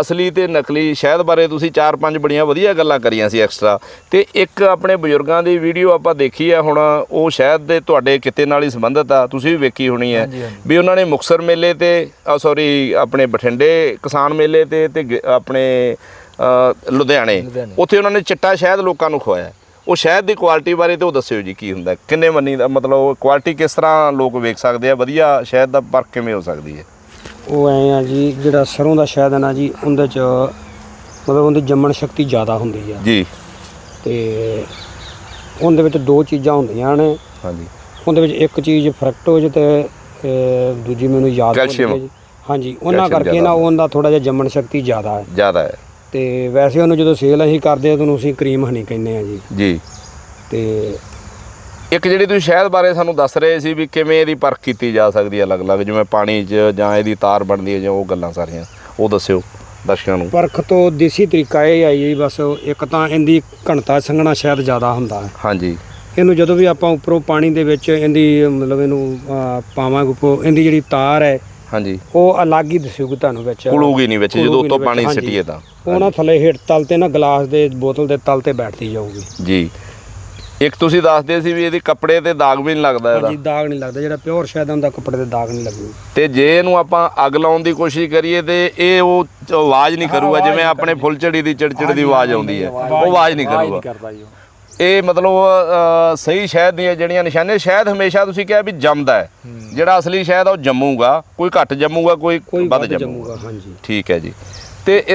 ਅਸਲੀ ਤੇ ਨਕਲੀ ਸ਼ਹਿਦ ਬਾਰੇ ਤੁਸੀਂ ਚਾਰ ਪੰਜ ਬੜੀਆਂ ਵਧੀਆ ਗੱਲਾਂ ਕਰੀਆਂ ਸੀ ਐਕਸਟਰਾ ਤੇ ਇੱਕ ਆਪਣੇ ਬਜ਼ੁਰਗਾਂ ਦੀ ਵੀਡੀਓ ਆਪਾਂ ਦੇਖੀ ਹੈ ਹੁਣ ਉਹ ਸ਼ਹਿਦ ਦੇ ਤੁਹਾਡੇ ਕਿਤੇ ਨਾਲ ਹੀ ਸੰਬੰਧਿਤ ਆ ਤੁਸੀਂ ਵੀ ਵੇਖੀ ਹੋਣੀ ਹੈ। ਵੀ ਉਹਨਾਂ ਨੇ ਮੁਕਸਰ ਮੇਲੇ ਤੇ ਸੌਰੀ ਆਪਣੇ ਬਠਿੰਡੇ ਕਿਸਾਨ ਮੇਲੇ ਤੇ ਤੇ ਆਪਣੇ ਲੁਧਿਆਣੇ। ਉੱਥੇ ਉਹਨਾਂ ਨੇ ਚਿੱਟਾ ਸ਼ਹਿਦ ਲੋਕਾਂ ਨੂੰ ਖਵਾਇਆ। ਉਹ ਸ਼ਹਿਦ ਦੀ ਕੁਆਲਿਟੀ ਬਾਰੇ ਤੇ ਉਹ ਦੱਸਿਓ ਜੀ ਕੀ ਹੁੰਦਾ। ਕਿੰਨੇ ਮੰਨੀ ਦਾ ਮਤਲਬ ਕੁਆਲਿਟੀ ਕਿਸ ਤਰ੍ਹਾਂ ਲੋਕ ਵੇਖ ਸਕਦੇ ਆ ਵਧੀਆ ਸ਼ਹਿਦ ਦਾ ਪਰਖ ਕਿਵੇਂ ਹੋ ਸਕਦੀ ਹੈ? ਉਹ ਐ ਆ ਜੀ ਜਿਹੜਾ ਸਰੋਂ ਦਾ ਸ਼ਾਇਦ ਹੈ ਨਾ ਜੀ ਉਹਦੇ ਚ ਮਤਲਬ ਉਹਦੀ ਜੰਮਣ ਸ਼ਕਤੀ ਜ਼ਿਆਦਾ ਹੁੰਦੀ ਆ। ਜੀ। ਤੇ ਉਹਦੇ ਵਿੱਚ ਦੋ ਚੀਜ਼ਾਂ ਹੁੰਦੀਆਂ ਨੇ। ਹਾਂਜੀ। ਉਹਦੇ ਵਿੱਚ ਇੱਕ ਚੀਜ਼ ਫਰਕਟੋਜ ਤੇ ਅਹ, ਦੂਜੀ ਮੈਨੂੰ ਯਾਦ ਭੁੱਲ ਕੈਲਸ਼ੀਅਮ। ਜੀ। ਹਾਂਜੀ ਉਹਨਾਂ ਕੈਲਸ਼ੀਅਮ ਕਰਕੇ ਨਾ ਉਹਦਾ ਥੋੜਾ ਜਿਹਾ ਜੰਮਣ ਸ਼ਕਤੀ ਜ਼ਿਆਦਾ ਹੈ। ਜ਼ਿਆਦਾ ਹੈ। ਤੇ ਵੈਸੇ ਉਹਨੂੰ ਜਦੋਂ ਸੇਲ ਅਸੀਂ ਕਰਦੇ ਆ ਤਾਂ ਉਹਨੂੰ ਅਸੀਂ ਕਰੀਮ ਹਨੀ ਕਹਿੰਦੇ ਆ ਜੀ। ਜੀ। ਤੇ ਇੱਕ ਜਿਹੜੀ ਤੁਸੀਂ ਸ਼ਹਿਦ ਬਾਰੇ ਸਾਨੂੰ ਦੱਸ ਰਹੇ ਸੀ ਵੀ ਕਿਵੇਂ ਇਹਦੀ ਪਰਖ ਕੀਤੀ ਜਾ ਸਕਦੀ ਹੈ ਅਲੱਗ-ਅਲੱਗ ਜਿਵੇਂ ਪਾਣੀ 'ਚ ਜਾਂ ਇਹਦੀ ਤਾਰ ਬਣਦੀ ਹੈ ਜਾਂ ਉਹ ਗੱਲਾਂ ਸਾਰੀਆਂ ਉਹ ਦੱਸਿਓ ਦਰਸ਼ਕਾਂ ਨੂੰ। ਪਰਖ ਤੋਂ ਦੇਸੀ ਤਰੀਕਾ ਇਹ ਆਈ ਜੀ ਬਸ ਇੱਕ ਤਾਂ ਇਹਦੀ ਘਣਤਾ ਸੰਘਣਾ ਸ਼ਾਇਦ ਜ਼ਿਆਦਾ ਹੁੰਦਾ ਹੈ। ਹਾਂਜੀ। ਇਹਨੂੰ ਜਦੋਂ ਵੀ ਆਪਾਂ ਉੱਪਰੋਂ ਪਾਣੀ ਦੇ ਵਿੱਚ ਇਹਦੀ ਮਤਲਬ ਇਹਨੂੰ ਅਹ, ਪਾਵਾਂਗੇ ਉੱਪਰੋਂ ਇਹਦੀ ਜਿਹੜੀ ਤਾਰ ਹੈ ਹਾਂਜੀ। ਉਹ ਅਲੱਗ ਹੀ ਦਿਸੂਗੀ ਤੁਹਾਨੂੰ ਵਿੱਚ। ਕੁਲੂਗੀ ਨਹੀਂ ਵਿੱਚ ਜਦੋਂ ਉੱਤੋਂ ਪਾਣੀ ਸਿੱਟੀਏ ਤਾਂ। ਉਹ ਨਾ ਥੱਲੇ ਹੇਠ ਤਲ ਤੇ ਨਾ ਗਲਾਸ ਦੇ ਬੋਤਲ ਦੇ ਤਲ ਤੇ ਬੈਠਦੀ ਜਾਊਗੀ। ਜੀ। ਇੱਕ ਤੁਸੀਂ ਦੱਸਦੇ ਸੀ ਵੀ ਇਹਦੀ ਕੱਪੜੇ ਤੇ ਦਾਗ ਵੀ ਨਹੀਂ ਲੱਗਦਾ ਇਹਦਾ। ਹਾਂਜੀ ਦਾਗ ਨਹੀਂ ਲੱਗਦਾ ਜਿਹੜਾ ਪਿਓਰ ਸ਼ਾਇਦ ਹੁੰਦਾ ਕੱਪੜੇ ਤੇ ਦਾਗ ਨਹੀਂ ਲੱਗੂ ਤੇ ਜੇ ਇਹਨੂੰ ਆਪਾਂ ਅੱਗ ਲਾਉਣ ਦੀ ਕੋਸ਼ਿਸ਼ ਕਰੀਏ ਤੇ ਇਹ ਉਹ ਆਵਾਜ਼ ਨਹੀਂ ਕਰੂਗਾ ਜਿਵੇਂ ਆਪਣੇ ਫੁੱਲਝੜੀ ਦੀ ਚਿੜਚਿੜ ਦੀ ਆਵਾਜ਼ ਆਉਂਦੀ ਹੈ। ਉਹ ਆਵਾਜ਼ ਨਹੀਂ ਕਰੂਗਾ। ਇਹ ਮਤਲਬ ਸਹੀ ਸ਼ਹਿਦ ਦੀਆਂ ਜਿਹੜੀਆਂ ਨਿਸ਼ਾਨੇ ਸ਼ਹਿਦ ਹਮੇਸ਼ਾ ਤੁਸੀਂ ਕਿਹਾ ਵੀ ਜੰਮਦਾ ਹੈ। ਜਿਹੜਾ ਅਸਲੀ ਸ਼ਹਿਦ ਆ ਉਹ ਜੰਮੂਗਾ ਕੋਈ ਘੱਟ ਜੰਮੂਗਾ ਕੋਈ ਵੱਧ ਜੰਮੂਗਾ ਹਾਂਜੀ। ਠੀਕ ਹੈ ਜੀ। ਤੇ